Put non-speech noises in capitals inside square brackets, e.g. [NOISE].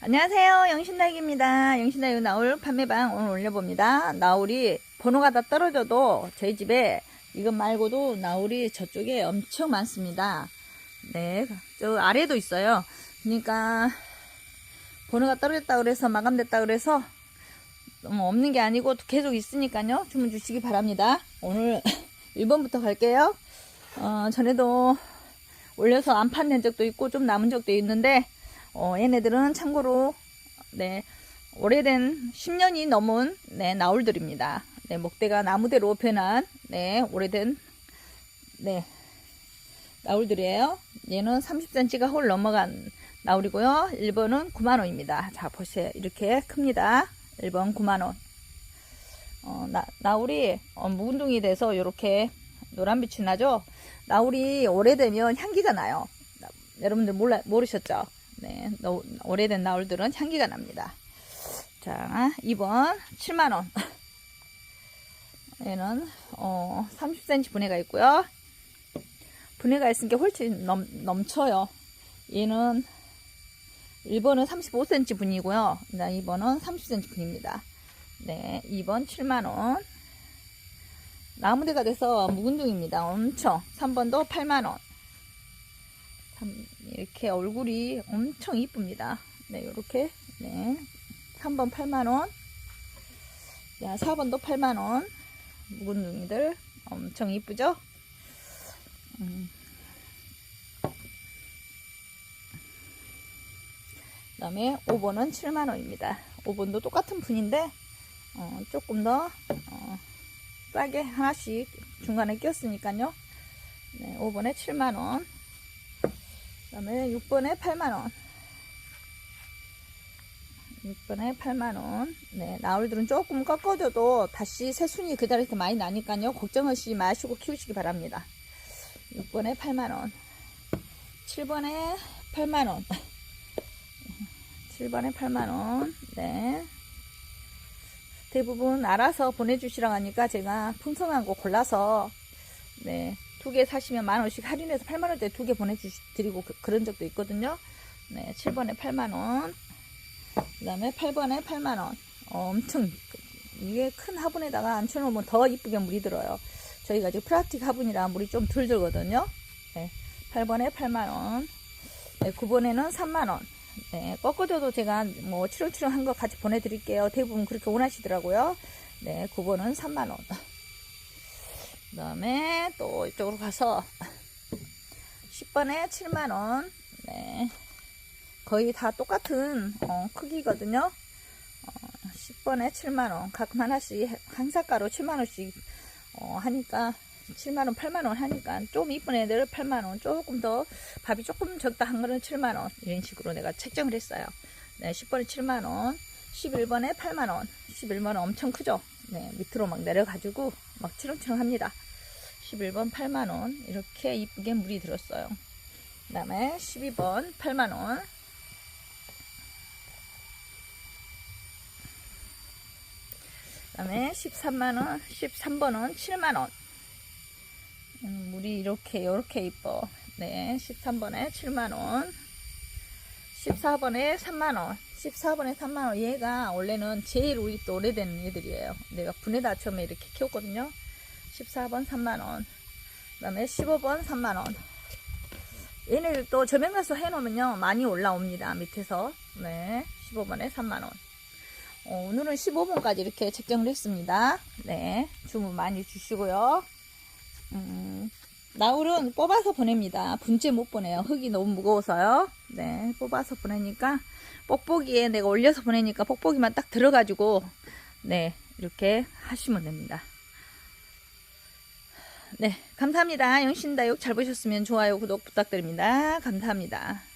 안녕하세요. 영신닭입니다. 영신닭 나올 판매방 오늘 올려봅니다. 나울이 번호가 다 떨어져도 저희 집에 이것 말고도 나울이 저쪽에 엄청 많습니다. 네, 저 아래도 있어요. 그러니까 번호가 떨어졌다 그래서 마감됐다 그래서 뭐 없는 게 아니고 계속 있으니까요. 주문 주시기 바랍니다. 오늘 [LAUGHS] 1번부터 갈게요. 어, 전에도 올려서 안 판 낸 적도 있고 좀 남은 적도 있는데 어, 얘네들은 참고로 네 오래된 10년이 넘은 네 나울들입니다. 네 목대가 나무대로 변한 네 오래된 네 나울들이에요. 얘는 30cm가 홀 넘어간 나울이고요. 1번은 9만원입니다. 자 보세요. 이렇게 큽니다. 1번 9만원. 어, 나, 나울이 어, 묵은둥이 돼서 이렇게 노란빛이 나죠. 나울이 오래되면 향기가 나요. 나- 여러분들 몰라, 모르셨죠? 오래된 나울들은 향기가 납니다. 자, 2번 7만원. 얘는 어, 30cm 분해가 있고요. 분해가 있으니까 훨씬 넘, 넘쳐요. 얘는 1번은 35cm 분이고요. 2번은 30cm 분입니다. 네, 2번 7만원. 나무대가 돼서 묵은둥입니다. 엄청. 3번도 8만원. 이렇게 얼굴이 엄청 이쁩니다. 네, 요렇게. 네. 3번 8만원. 자, 4번도 8만원. 묵은둥이들 엄청 이쁘죠? 음. 그 다음에 5번은 7만원입니다. 5번도 똑같은 분인데, 어, 조금 더, 어, 싸게 하나씩 중간에 꼈으니까요. 네, 5번에 7만원. 그 다음에 6번에 8만원. 6번에 8만원. 네, 나울들은 조금 꺾어줘도 다시 새순이 그대로 이렇게 많이 나니까요. 걱정하시지 마시고 키우시기 바랍니다. 6번에 8만원. 7번에 8만원. 7번에 [LAUGHS] 8만원. 네. 대부분 알아서 보내주시라고 하니까 제가 풍성한 거 골라서 네, 두 개 사시면 만 원씩 할인해서 8만 원대 두 개 보내드리고 그, 런 적도 있거든요. 네, 7번에 8만 원, 그 다음에 8번에 8만 원. 어, 엄청 이게 큰 화분에다가 앉혀놓으면 더 이쁘게 물이 들어요. 저희가 지금 프라틱 화분이라 물이 좀 덜 들거든요. 네, 8번에 8만 원, 네, 9번에는 3만 원. 네, 꺾어줘도 제가 뭐 치렁치렁 한 거 같이 보내드릴게요. 대부분 그렇게 원하시더라고요. 네, 9번은 3만원. 그 다음에 또 이쪽으로 가서 10번에 7만원. 네, 거의 다 똑같은 어, 크기거든요. 어, 10번에 7만원. 가끔 하나씩 항사가로 7만원씩 어, 하니까 7만원, 8만원 하니까 좀 이쁜 애들 8만원, 조금 더 밥이 조금 적다 한 거는 7만원. 이런 식으로 내가 책정을 했어요. 네, 10번에 7만원, 11번에 8만원, 11번은 엄청 크죠? 네, 밑으로 막 내려가지고 막 치렁치렁 합니다. 11번 8만원, 이렇게 이쁘게 물이 들었어요. 그 다음에 12번 8만원, 그 다음에 13만원, 13번은 7만원. 음, 물이 이렇게 이렇게 이뻐. 네, 13번에 7만 원. 14번에 3만 원. 14번에 3만 원. 얘가 원래는 제일 우리 또 오래된 애들이에요. 내가 분에다 처음에 이렇게 키웠거든요. 14번 3만 원. 그 다음에 15번 3만 원. 얘네들도 저명가서 해놓으면요 많이 올라옵니다 밑에서. 네, 15번에 3만 원. 어, 오늘은 15번까지 이렇게 책정을 했습니다. 네, 주문 많이 주시고요. 음, 나울은 뽑아서 보냅니다. 분째 못 보내요. 흙이 너무 무거워서요. 네, 뽑아서 보내니까 뽁뽁이에 내가 올려서 보내니까 뽁뽁이만 딱 들어가지고 네, 이렇게 하시면 됩니다. 네, 감사합니다. 영신다육 잘 보셨으면 좋아요, 구독 부탁드립니다. 감사합니다.